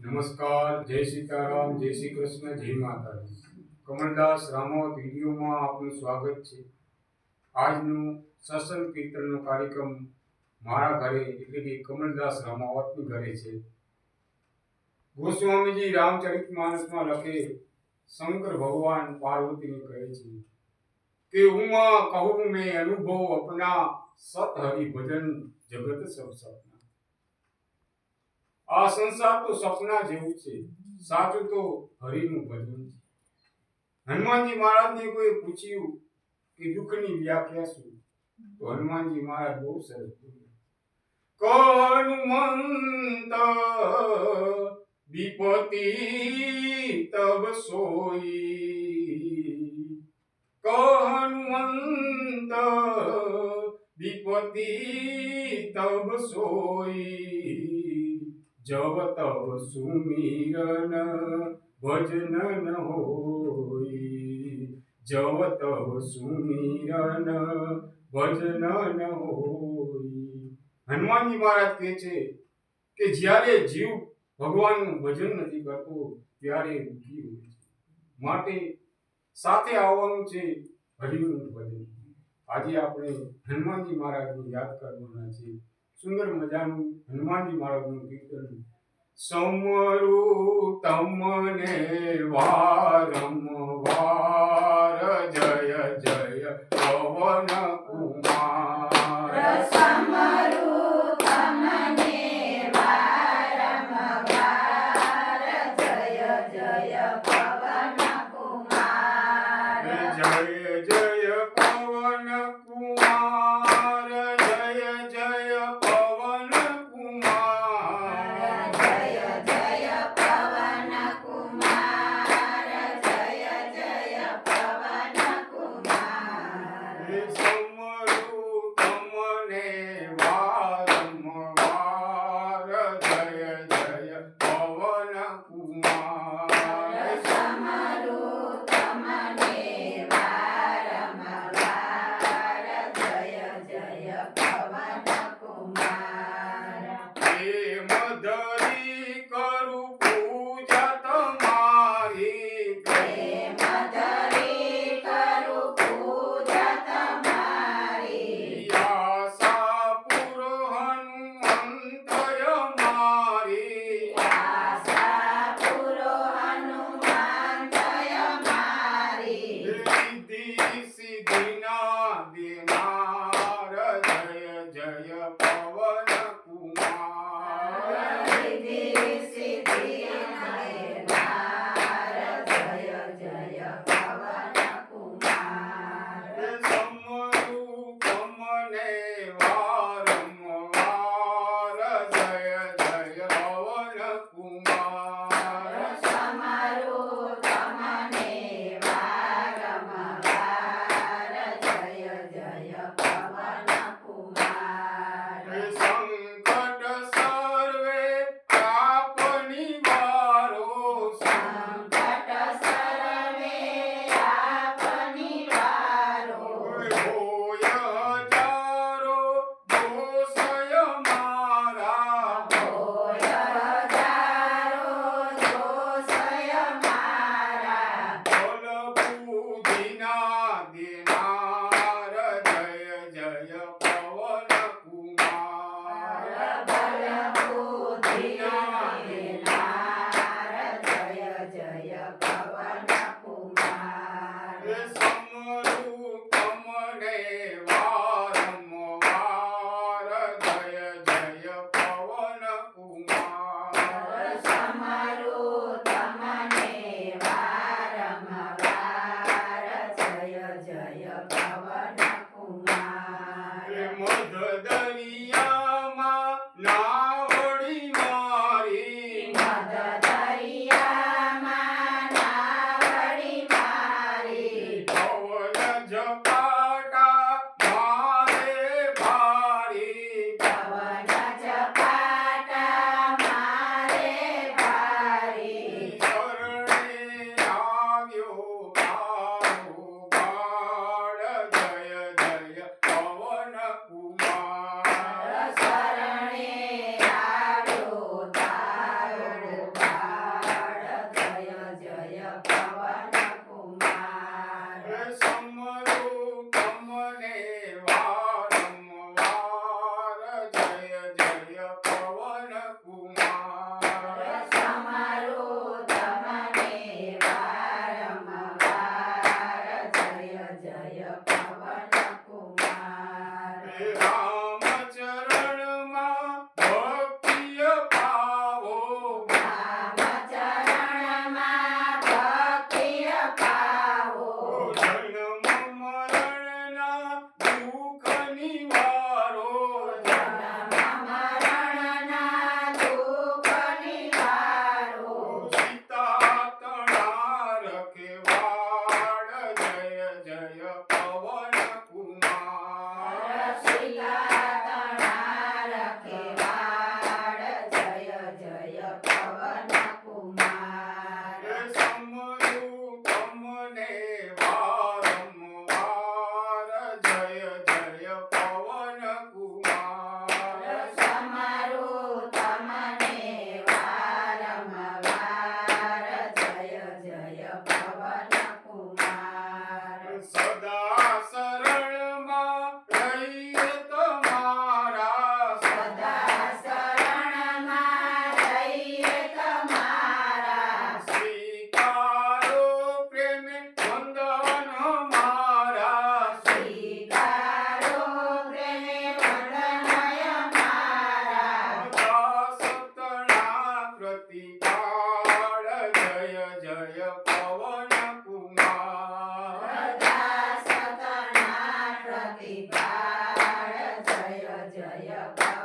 નમસ્કાર, જય સીતારામ, જય શ્રી કૃષ્ણ, જય માતાજી. કમલદાસ રામાવત વિડીયોમાં આપનું સ્વાગત છે. આજનું સત્સંગ કીર્તનનો કાર્યક્રમ મારા ઘરે, એટલે કે કમલદાસ રામાવતની ઘરે છે. ગોસ્વામીજી રામચરિત માનસમાં લખે, શંકર ભગવાન પાર્વતીને કહે છે કે ઉમા કહું, મેં અનુભવ અપના સત હરિ ભજન જગત સબ સપના. આ સંસાર તો સપના જેવું છે. સાચું તો હરિનું ભજન છે. હનુમાનજી મહારાજને કોઈ પૂછ્યું કે દુઃખની વ્યાખ્યા શું? તો હનુમાનજી મહારાજ બહુ સરસ કનુમંત વિપતિ તબ સોઈ. કનુમંત વિપતિ તબ સોઈ. જબ તબ સુમિરન ભજન ન હોઈ જબ તબ સુમિરન ભજન ન હોઈ હનુમાનજી મહારાજ કહે છે કે જ્યારે જીવ ભગવાનનું ભજન નથી કરતો, ત્યારે દુઃખી હોય છે. માટે સાથે આવવાનું છે હરિનું ભજન. આજે આપણે હનુમાનજી મહારાજને યાદ કરવાના છે સુંદર મજાનું હનુમાનજી મહારાજનું કીર્તન. સમરુ તમને વારંવાર જય જય પવન કુમાર. રસમરુ તમને વારંવાર જય જય પવન કુમાર. જય જય 我的姑妈。jump out. cabana. જય